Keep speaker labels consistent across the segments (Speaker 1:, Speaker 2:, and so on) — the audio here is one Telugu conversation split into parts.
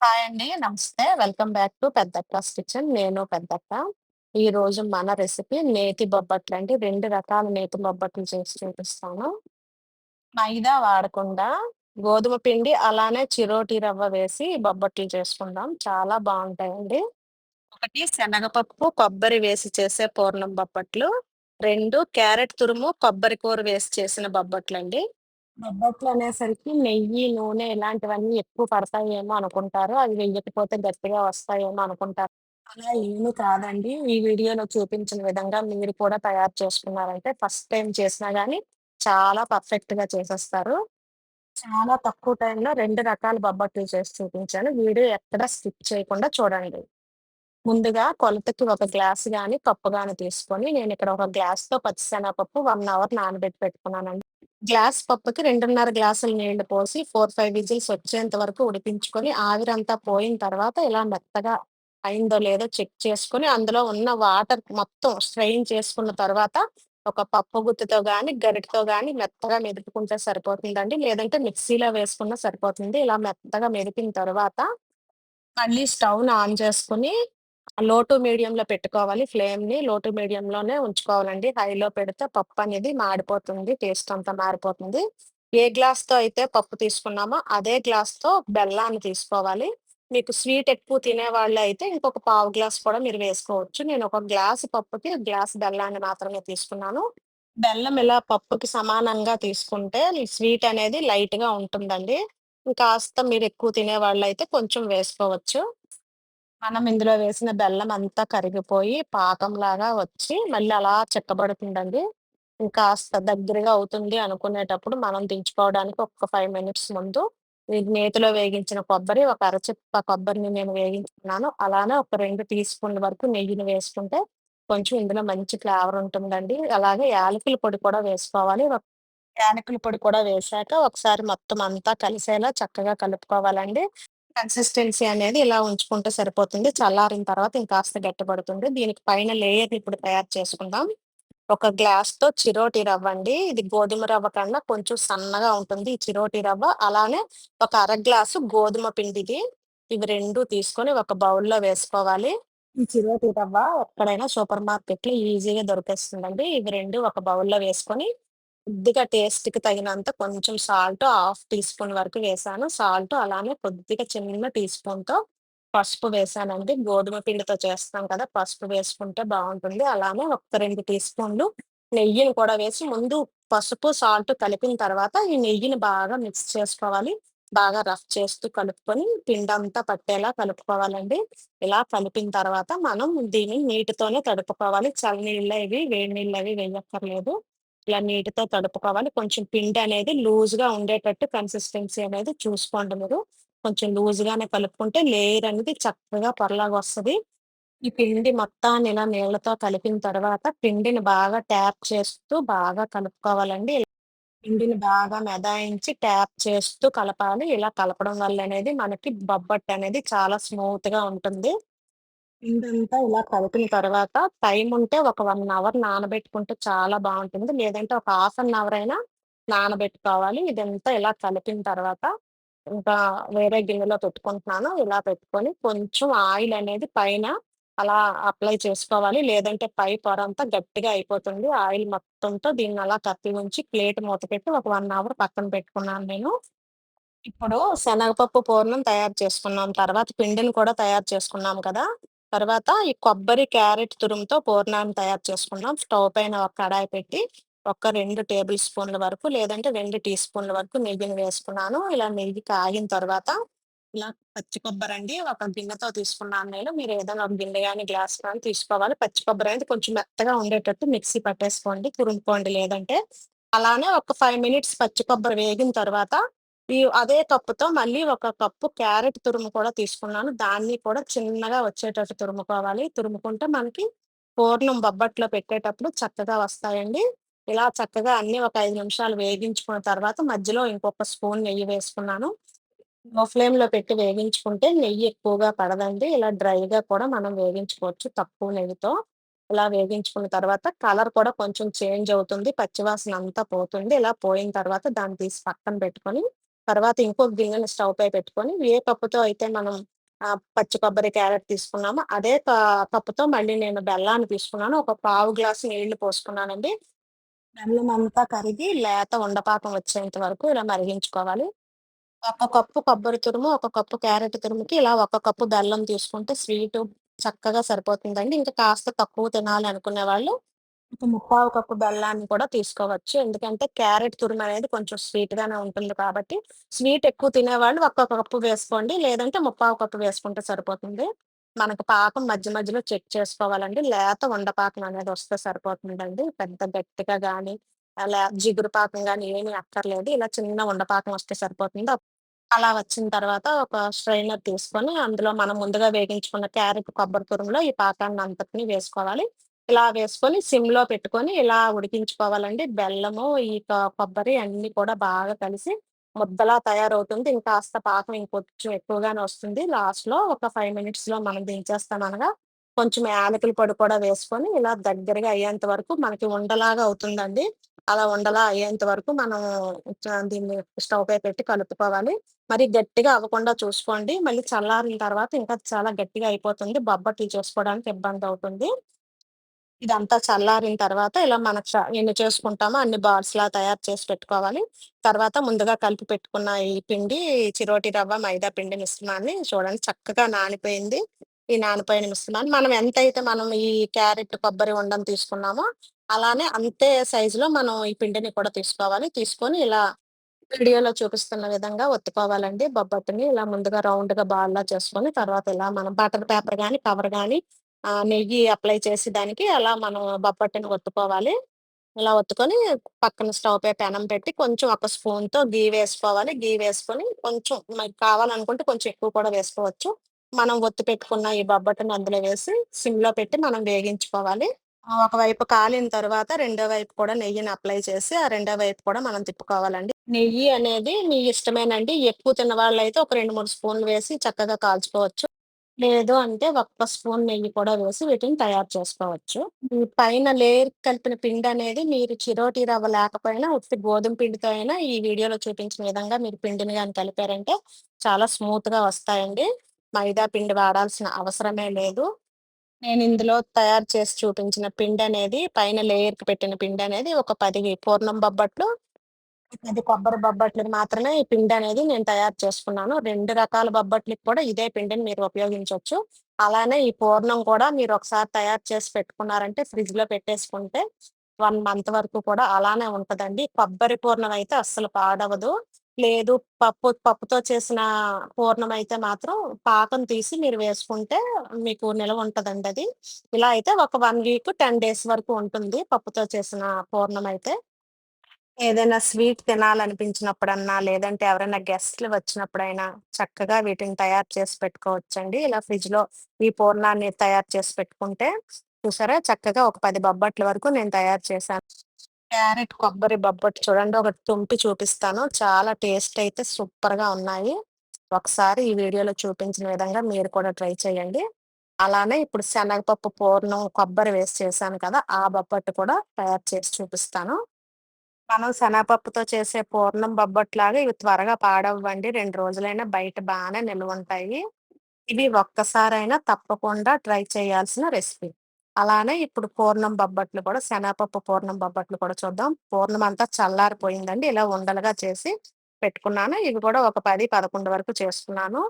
Speaker 1: హాయ్ అండి. Namaste. Welcome back to Peddakka's kitchen. నేను పెద్దక్క. ఈరోజు మన రెసిపీ నేతి బొబ్బట్లు అండి రెండు రకాల నేతి బొబ్బట్లు చేసి చూపిస్తాను. మైదా వాడకుండా గోధుమ పిండి అలానే చిరోటి రవ్వ వేసి బొబ్బట్లు చేసుకుందాం. చాలా బాగుంటాయండి ఒకటి శనగపప్పు, కొబ్బరి వేసి చేసే పూర్ణం బొబ్బట్లు. రెండు క్యారెట్ తురుము, కొబ్బరి కూర వేసి చేసిన బొబ్బట్లు అండి బొబ్బట్లు అనేసరికి నెయ్యి, నూనె ఇలాంటివన్నీ ఎక్కువ పడతాయేమో అనుకుంటారు. అవి వెయ్యకపోతే గట్టిగా వస్తాయేమో అనుకుంటారు. అలా ఏమి కాదండి. ఈ వీడియోలో చూపించిన విధంగా మీరు కూడా తయారు చేసుకున్నారంటే ఫస్ట్ టైమ్ చేసినా గానీ చాలా పర్ఫెక్ట్‌గా చేసేస్తారు. చాలా తక్కువ టైంలో 2 రకాల బొబ్బట్లు చేసి చూపించాను. వీడియో ఎక్కడ స్కిప్ చేయకుండా చూడండి. ముందుగా కొలతకి ఒక గ్లాస్ గాని, కప్పు గాని తీసుకొని నేనిక్కడ ఒక గ్లాస్‌తో పచ్చిసెనగపప్పు 1 అవర్ నానబెట్టి పెట్టుకున్నానండి. గ్లాస్ పప్పుకి రెండున్నర గ్లాసులు నీళ్ళు పోసి 4, 5 విజిల్స్ వచ్చేంత వరకు ఉడికించుకొని, ఆవిరంతా పోయిన తర్వాత ఇలా మెత్తగా అయిందో లేదో చెక్ చేసుకొని, అందులో ఉన్న వాటర్ మొత్తం స్ట్రెయిన్ చేసుకున్న తర్వాత, ఒక పప్పు గుత్తితో గాని, గరిటెతో గాని మెత్తగా మెదుపుకుంటే సరిపోతుందండి. లేదంటే మిక్సీలో వేసుకున్నా సరిపోతుంది. ఇలా మెత్తగా మెదిపిన తర్వాత, మళ్ళీ స్టవ్ ఆన్ చేసుకొని, లో టు మీడియంలో పెట్టుకోవాలి ఫ్లేమ్‌ని. లో టు మీడియంలోనే ఉంచుకోవాలండి. హైలో పెడితే పప్పు అనేది మాడిపోతుంది. టేస్ట్ అంతా మారిపోతుంది. ఏ గ్లాస్‌తో అయితే పప్పు తీసుకున్నామో, అదే గ్లాస్‌తో బెల్లాన్ని తీసుకోవాలి. మీకు స్వీట్ ఎక్కువ తినేవాళ్ళైతే ఇంకొక పావు గ్లాస్ కూడా మీరు వేసుకోవచ్చు. నేను ఒక గ్లాస్ పప్పుకి, గ్లాస్ బెల్లాన్ని మాత్రమే తీసుకున్నాను. బెల్లం ఇలా పప్పుకి సమానంగా తీసుకుంటే, స్వీట్ అనేది లైట్‌గా ఉంటుందండి. కాస్త మీరు ఎక్కువ తినేవాళ్ళైతే కొంచెం వేసుకోవచ్చు. మనం ఇందులో వేసిన బెల్లం అంతా కరిగిపోయి పాకంలాగా వచ్చి మళ్ళీ అలా చెక్కబడుతుందండి. ఇంకాస్త దగ్గరగా అవుతుంది అనుకునేటప్పుడు మనం దించుకోవడానికి ఒక్క 5 మినిట్స్ ముందు ఈ నేతిలో వేగించిన కొబ్బరి, ఒక అరచిప్ప కొబ్బరిని నేను వేగించుకున్నాను. అలానే ఒక 2 టీ స్పూన్ల వరకు నెయ్యిని వేసుకుంటే కొంచెం ఇందులో మంచి ఫ్లేవర్ ఉంటుందండి. అలాగే యాలకుల పొడి కూడా వేసుకోవాలి. ఒక యాలకుల పొడి కూడా వేశాక ఒకసారి మొత్తం అంతా కలిసేలా చక్కగా కలుపుకోవాలండి. కన్సిస్టెన్సీ అనేది ఇలా ఉంచుకుంటే సరిపోతుంది. చల్లారిన తర్వాత ఇంకాస్త గట్టిపడుతుంది. దీనికి పైన లేయర్ ఇప్పుడు తయారు చేసుకుందాం. ఒక గ్లాస్తో చిరోటి రవ్వ అండి ఇది గోధుమ రవ్వ కన్నా కొంచెం సన్నగా ఉంటుంది ఈ చిరోటి రవ్వ. అలానే ఒక అర గ్లాసు గోధుమ పిండిది. ఇవి రెండు తీసుకొని ఒక బౌల్‌లో వేసుకోవాలి. ఈ చిరోటి రవ్వ ఎక్కడైనా సూపర్ మార్కెట్లో ఈజీగా దొరికేస్తుందండి. ఇవి రెండు ఒక బౌల్‌లో వేసుకొని, కొద్దిగా టేస్ట్‌కి తగినంత కొంచెం సాల్ట్ హాఫ్ టీ స్పూన్ వరకు వేశాను. సాల్ట్ అలానే కొద్దిగా చిన్న టీ స్పూన్‌తో పసుపు వేశానండి. గోధుమ పిండితో చేస్తాం కదా! పసుపు వేసుకుంటే బావుంటుంది. అలానే ఒక 2 టీ స్పూన్లు నెయ్యిని కూడా వేసి ముందు పసుపు, సాల్ట్ కలిపిన తర్వాత ఈ నెయ్యిని బాగా మిక్స్ చేసుకోవాలి. బాగా రఫ్ చేస్తూ కలుపుకొని పిండంతా పట్టేలా కలుపుకోవాలండి. ఇలా కలిపిన తర్వాత మనం దీన్ని నీటితోనే తడుపుకోవాలి. చల్లనీళ్ళవి ఇవి వేడి నీళ్ళవి వేయక్కర్లేదు. ఇలా నీటితో తడుపుకోవాలి. కొంచెం పిండి అనేది లూజ్‌గా ఉండేటట్టు కన్సిస్టెన్సీ అనేది చూసుకోండి మీరు. కొంచెం లూజ్‌గానే కలుపుకుంటే లేయర్ అనేది చక్కగా పొరలాగా వస్తుంది ఈ పిండి మొత్తాన్ని ఇలా నీళ్ళతో కలిపిన తర్వాత పిండిని బాగా ట్యాప్ చేస్తూ బాగా కలుపుకోవాలండి. పిండిని బాగా మెదాయించి ట్యాప్ చేస్తూ కలపాలి. ఇలా కలపడం వల్ల అనేది మనకి బొబ్బట్టు అనేది చాలా స్మూత్‌గా ఉంటుంది. ఇదంతా ఇలా కలిపిన తర్వాత టైం ఉంటే ఒక 1 అవర్ నానబెట్టుకుంటే చాలా బావుంటుంది. లేదంటే ఒక హాఫ్ అన్ అవర్ అయినా నానబెట్టుకోవాలి. ఇదంతా ఇలా కలిపిన తర్వాత ఇంకా వేరే గిన్నెలో పెట్టుకుంటున్నాను. ఇలా పెట్టుకొని కొంచెం ఆయిల్ అనేది పైన అలా అప్లై చేసుకోవాలి. లేదంటే పై పొరంతా గట్టిగా అయిపోతుంది. ఆయిల్ మొత్తంతో దీన్ని అలా కప్పి ఉంచి ప్లేట్ మూత పెట్టి ఒక 1 అవర్ పక్కన పెట్టుకున్నాను నేను. ఇప్పుడు శనగపప్పు పూర్ణం తయారు చేసుకున్నాం. తర్వాత పిండిని కూడా తయారు చేసుకున్నాం కదా! తర్వాత ఈ కొబ్బరి, క్యారెట్ తురుముతో పూర్ణాన్ని తయారు చేసుకున్నాం. స్టవ్ పైన ఒక కడాయి పెట్టి ఒక 2 టేబుల్ స్పూన్ల వరకు లేదంటే 2 టీ స్పూన్ల వరకు నెయ్యిని వేసుకున్నాను. ఇలా నెయ్యి కాగిన తర్వాత ఇలా పచ్చి కొబ్బరండి ఒక గిన్నెతో తీసుకున్నాను నేను. మీరు ఏదైనా ఒక గిన్నె గాని, గ్లాస్ గాని తీసుకోవాలి. పచ్చి కొబ్బరి అనేది కొంచెం మెత్తగా ఉండేటట్టు మిక్సీ పట్టేసుకోండి. తురుముకోండి లేదంటే. అలానే ఒక 5 మినిట్స్ పచ్చి కొబ్బరి వేగిన తర్వాత ఈ అదే కప్పుతో మళ్ళీ ఒక కప్పు క్యారెట్ తురుము కూడా తీసుకున్నాను. దాన్ని కూడా చిన్నగా వచ్చేటట్టు తురుముకోవాలి. తురుముకుంటే మనకి పూర్ణం బొబ్బట్లో పెట్టేటప్పుడు చక్కగా వస్తాయండి. ఇలా చక్కగా అన్ని ఒక ఐదు నిమిషాలు వేగించుకున్న తర్వాత మధ్యలో ఇంకొక స్పూన్ నెయ్యి వేసుకున్నాను. లో ఫ్లేమ్‌లో పెట్టి వేగించుకుంటే నెయ్యి ఎక్కువగా పడదండి. ఇలా డ్రైగా కూడా మనం వేగించుకోవచ్చు తక్కువ నెయ్యితో. ఇలా వేగించుకున్న తర్వాత కలర్ కూడా కొంచెం చేంజ్ అవుతుంది. పచ్చివాసన అంతా పోతుంది. ఇలా పోయిన తర్వాత దాన్ని తీసి పక్కన పెట్టుకొని, తర్వాత ఇంకొక గిన్నెని స్టవ్ పై పెట్టుకొని ఏ పప్పుతో అయితే మనం పచ్చి కొబ్బరి, క్యారెట్ తీసుకున్నామో అదే పప్పుతో మళ్ళీ నేను బెల్లాన్ని తీసుకున్నాను. ఒక పావు గ్లాసు నీళ్ళు పోసుకున్నానండి. బెల్లం అంతా కరిగి లేత ఉండపాకం వచ్చేంత వరకు ఇలా మరిగించుకోవాలి. ఒక కప్పు కొబ్బరి తురుము, ఒక కప్పు క్యారెట్ తురుముకి ఇలా ఒక కప్పు బెల్లం తీసుకుంటే స్వీటు చక్కగా సరిపోతుందండి. ఇంకా కాస్త తక్కువ తినాలి అనుకునే వాళ్ళు ఒక ముప్పావు కప్పు బెల్లాన్ని కూడా తీసుకోవచ్చు. ఎందుకంటే క్యారెట్ క్యారట్ తురుమనేది కొంచెం స్వీట్‌గానే ఉంటుంది కాబట్టి, స్వీట్ ఎక్కువ తినేవాళ్ళు ఒక్కొక్క కప్పు వేసుకోండి. లేదంటే ముప్పావు కప్పు వేసుకుంటే సరిపోతుంది. మనకు పాకం మధ్య మధ్యలో చెక్ చేసుకోవాలండి. లేత ఉండ పాకం అనేది వస్తే సరిపోతుందండి. పెద్ద గట్టిగా గాని, అలా జిగురు పాకం గాని ఏమీ అక్కర్లేదు. ఇలా చిన్న ఉండ పాకం వస్తే సరిపోతుంది. అప్ అలా వచ్చిన తర్వాత ఒక స్ట్రైనర్ తీసుకొని అందులో మనం ముందుగా వేగించుకున్న క్యారెట్ కొబ్బరి తురుములో ఈ పాకాన్ని అంతటిని వేసుకోవాలి. ఇలా వేసుకొని సిమ్‌లో పెట్టుకొని ఇలా ఉడికించుకోవాలండి. బెల్లము, ఈ క కొబ్బరి అన్ని కూడా బాగా కలిసి ముద్దలా తయారవుతుంది. ఇంకాస్త పాకం ఇంకొంచెం ఎక్కువగానే వస్తుంది. లాస్ట్‌లో ఒక ఫైవ్ మినిట్స్‌లో మనం దించేస్తామనగా కొంచెం యాలకుల పొడి కూడా వేసుకొని ఇలా దగ్గరగా అయ్యేంత వరకు మనకి ఉండలాగా అవుతుందండి. అలా ఉండలా అయ్యేంత వరకు మనం దీన్ని స్టవ్ పై పెట్టి కలుపుకోవాలి. మరి గట్టిగా అవ్వకుండా చూసుకోండి. మళ్ళీ చల్లారిన తర్వాత ఇంకా చాలా గట్టిగా అయిపోతుంది. బొబ్బట్లు చేసుకోవడానికి ఇబ్బందవుతుంది. ఇదంతా చల్లారిన తర్వాత ఇలా మనకు చ ఎన్ని చేసుకుంటామో అన్ని బాల్స్‌లా తయారు చేసి పెట్టుకోవాలి. తర్వాత ముందుగా కలిపి పెట్టుకున్న ఈ పిండి చిరోటి రవ్వ, మైదా పిండి మిశ్రమాన్ని చూడండి చక్కగా నానిపోయింది. ఈ నానిపోయిన మిశ్రమాన్ని మనం ఎంతైతే మనం ఈ క్యారెట్, కొబ్బరి ఉండని తీసుకున్నామో అలానే అంతే సైజులో మనం ఈ పిండిని కూడా తీసుకోవాలి. తీసుకొని ఇలా వీడియోలో చూపిస్తున్న విధంగా ఒత్తుకోవాలండి బొబ్బట్టుని. ఇలా ముందుగా రౌండ్‌గా బాల్‌లా చేసుకొని, తర్వాత ఇలా మనం బటర్ పేపర్ గాని, కవర్ గాని నెయ్యి అప్లై చేసి దానికి అలా మనం బొప్పట్టుని ఒత్తుకోవాలి. ఇలా ఒత్తుకొని పక్కన స్టవ్ పై పెనం పెట్టి కొంచెం ఒక స్పూన్‌తో గీ వేసుకోవాలి. గీ వేసుకొని కొంచెం మనకి కావాలనుకుంటే కొంచెం ఎక్కువ కూడా వేసుకోవచ్చు. మనం ఒత్తి పెట్టుకున్న ఈ బొబ్బట్టుని అందులో వేసి సిమ్‌లో పెట్టి మనం వేగించుకోవాలి. ఒకవైపు కాలిన తర్వాత రెండో వైపు కూడా నెయ్యిని అప్లై చేసి, ఆ రెండో వైపు కూడా మనం తిప్పుకోవాలండి. నెయ్యి అనేది మీ ఇష్టమేనండి. ఎక్కువ తిన్నవాళ్ళైతే ఒక 2, 3 స్పూన్లు వేసి చక్కగా కాల్చుకోవచ్చు. లేదు అంటే ఒక్క స్పూన్ నెయ్యి కూడా వేసి వీటిని తయారు చేసుకోవచ్చు. ఈ పైన లేయర్ కలిపిన పిండి అనేది మీరు చిరోటి రవ్వ లేకపోయినా ఉత్తి గోధుమ పిండితో అయినా ఈ వీడియోలో చూపించిన విధంగా మీరు పిండిని గాని కలిపారంటే చాలా స్మూత్‌గా వస్తాయండి. మైదా పిండి వాడాల్సిన అవసరమే లేదు. నేను ఇందులో తయారు చేసి చూపించిన పిండనేది పైన లేయర్‌కి పెట్టిన పిండనేది ఒక 10 పూర్ణం బొబ్బట్లు, అది కొబ్బరి బొబ్బట్లు మాత్రమే ఈ పిండి అనేది నేను తయారు చేసుకున్నాను. 2 రకాల బొబ్బట్లకి కూడా ఇదే పిండిని మీరు ఉపయోగించొచ్చు. అలానే ఈ పూర్ణం కూడా మీరు ఒకసారి తయారు చేసి పెట్టుకున్నారంటే ఫ్రిడ్జ్‌లో పెట్టేసుకుంటే 1 మంత్ వరకు కూడా అలానే ఉంటదండి. కొబ్బరి పూర్ణం అయితే అస్సలు పాడవదు. లేదు పప్పు పప్పుతో చేసిన పూర్ణం అయితే మాత్రం పాకం తీసి మీరు వేసుకుంటే మీకు నిలవ ఉంటదండి అది. ఇలా అయితే ఒక 1 వీక్, 10 డేస్ వరకు ఉంటుంది పప్పుతో చేసిన పూర్ణం అయితే. ఏదైనా స్వీట్ తినాలనిపించినప్పుడన్నా, లేదంటే ఎవరైనా గెస్ట్‌లు వచ్చినప్పుడైనా చక్కగా వీటిని తయారు చేసి పెట్టుకోవచ్చండి. ఇలా ఫ్రిడ్జ్‌లో ఈ పూర్ణాన్ని తయారు చేసి పెట్టుకుంటే చూసారా చక్కగా ఒక 10 బొబ్బట్ల వరకు నేను తయారు చేశాను. క్యారెట్, కొబ్బరి బొబ్బట్టు చూడండి ఒకటి తుంపి చూపిస్తాను. చాలా టేస్ట్ అయితే సూపర్‌గా ఉన్నాయి. ఒకసారి ఈ వీడియోలో చూపించిన విధంగా మీరు కూడా ట్రై చేయండి. అలానే ఇప్పుడు శనగపప్పు పూర్ణం, కొబ్బరి వేసి చేశాను కదా! ఆ బొబ్బట్టు కూడా తయారు చేసి చూపిస్తాను. మనం శనగపప్పుతో చేసే పూర్ణం బొబ్బట్లాగా ఇవి త్వరగా పాడవ్వండి. రెండు రోజులైనా బయట బాగానే నిల్వ ఉంటాయి ఇవి ఒక్కసారైనా తప్పకుండా ట్రై చేయాల్సిన రెసిపీ. అలానే ఇప్పుడు పూర్ణం బొబ్బట్లు కూడా శనగపప్పు పూర్ణం బొబ్బట్లు కూడా చూద్దాం. పూర్ణం అంతా చల్లారిపోయిందండి. ఇలా ఉండలుగా చేసి పెట్టుకున్నాను. ఇవి కూడా ఒక 10, 11 వరకు చేసుకున్నాను.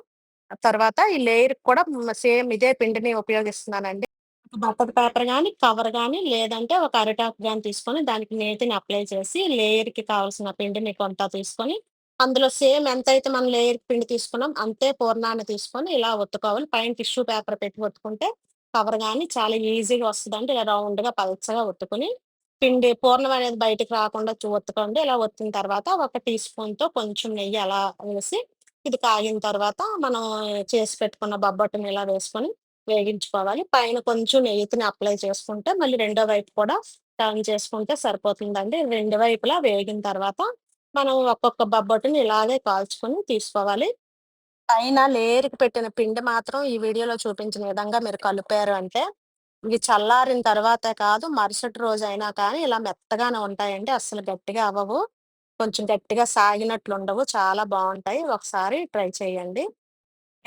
Speaker 1: తర్వాత ఈ లేయర్ కూడా సేమ్ ఇదే పిండిని ఉపయోగిస్తున్నానండి. బట్టల పేపర్ కానీ కవర్ కానీ లేదంటే ఒక అరిటాకు కానీ తీసుకొని దానికి నేతిని అప్లై చేసి లేయర్‌కి కావాల్సిన పిండిని కొంత తీసుకొని, అందులో సేమ్ ఎంత అయితే మనం లేయర్‌కి పిండి తీసుకున్నాం అంతే పూర్ణాన్ని తీసుకొని ఇలా ఒత్తుకోవాలి. పైన టిష్యూ పేపర్ పెట్టి ఒత్తుకుంటే కవర్ కానీ చాలా ఈజీగా వస్తదండి. ఇలా రౌండ్‌గా పల్చగా ఒత్తుకుని పిండి పూర్ణం అనేది బయటకు రాకుండా ఒత్తుకోండి. ఇలా ఒత్తిన తర్వాత ఒక టీ స్పూన్‌తో కొంచెం నెయ్యి అలా వేసి ఇది కాగిన తర్వాత మనం చేసి పెట్టుకున్న బొబ్బట్టుని ఇలా వేసుకొని వేగించుకోవాలి. పైన కొంచెం నెయ్యిని అప్లై చేసుకుంటే మళ్ళీ రెండో వైపు కూడా టర్న్ చేసుకుంటే సరిపోతుందండి. రెండు వైపులా వేగిన తర్వాత మనం ఒక్కొక్క బొబ్బట్టుని ఇలాగే కాల్చుకొని తీసుకోవాలి. పైన లేయర్‌కి పెట్టిన పిండి మాత్రం ఈ వీడియోలో చూపించిన విధంగా మీరు కలిపారు అంటే, ఇవి చల్లారిన తర్వాతే కాదు మరుసటి రోజు అయినా కానీ ఇలా మెత్తగానే ఉంటాయండి. అస్సలు గట్టిగా అవ్వవు. కొంచెం గట్టిగా సాగినట్లుండవు. చాలా బాగుంటాయి ఒకసారి ట్రై చేయండి.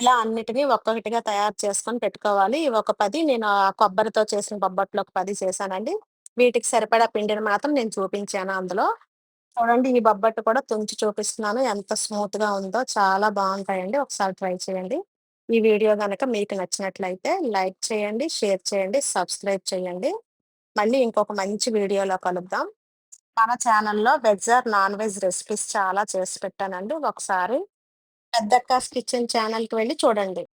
Speaker 1: ఇలా అన్నిటిని ఒక్కొక్కటిగా తయారు చేసుకొని పెట్టుకోవాలి. ఒక పది నేను కొబ్బరితో చేసిన బొబ్బట్లు ఒక పది చేశానండి. వీటికి సరిపడా పిండిని మాత్రం నేను చూపించాను అందులో. చూడండి ఈ బొబ్బట్టు కూడా తుంచి చూపిస్తున్నాను. ఎంత స్మూత్‌గా ఉందో చాలా బాగుంటాయండి ఒకసారి ట్రై చేయండి. ఈ వీడియో కనుక మీకు నచ్చినట్లయితే లైక్ చేయండి, షేర్ చేయండి, సబ్స్క్రైబ్ చేయండి. మళ్ళీ ఇంకొక మంచి వీడియోలో కలుద్దాం. మన ఛానల్లో veg or non veg recipes చాలా చేసి పెట్టానండి. ఒకసారి పెద్దక్కాస్ కిచెన్ ఛానల్కి వెళ్ళి చూడండి.